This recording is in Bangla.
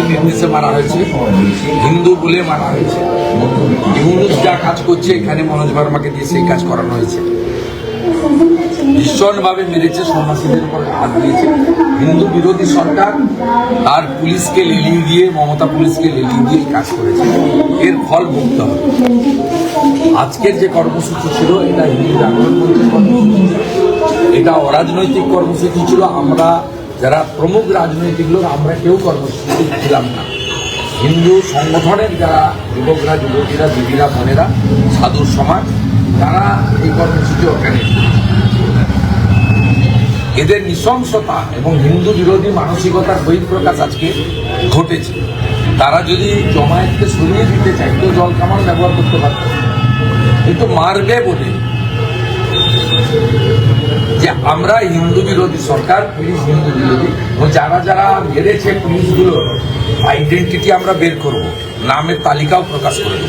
রাষ্ট্রপতির নির্দেশে মারা হয়েছে? হিন্দু বলে মারা হয়েছে। ইউনুস যা কাজ করছে, এখানে মনোজ ভার্মাকে দিয়ে সেই কাজ করানো হয়েছে। ভীষণভাবে মেরেছে, সন্ন্যাসীদের উপর হাত দিয়েছে। হিন্দু বিরোধী সরকার তার পুলিশকে লেলিয়ে দিয়ে, মমতা পুলিশকে লেলিয়ে দিয়ে কাজ করেছে। এর ফল ভুগতে হবে। আজকের যে কর্মসূচি ছিল, এটা হিন্দু জাগরণ কর্মসূচি। এটা অরাজনৈতিক কর্মসূচি ছিল। আমরা যারা প্রমুখ রাজনৈতিক লোক, আমরা কেউ কর্মসূচি ছিলাম না। হিন্দু সংগঠনের যারা যুবকরা, যুবতীরা, দিদিরা, বোনেরা সাধুর সমাজ, তারা এই কর্মসূচি অর্গানাইজ এদের নৃশংসতা এবং হিন্দু বিরোধী মানসিকতার বহিঃপ্রকাশ আজকে ঘটেছে। তারা যদি জমায়েতকে সরিয়ে দিতে চাইতো জল কামান ব্যবহার করতে পারত কিন্তু মারবে বলে আমরা হিন্দু বিরোধী সরকার, পুলিশ হিন্দু বিরোধী যারা যারা মেরেছে পুলিশগুলো আইডেন্টিটি আমরা বের করব, নামের তালিকাও প্রকাশ করে দেবো।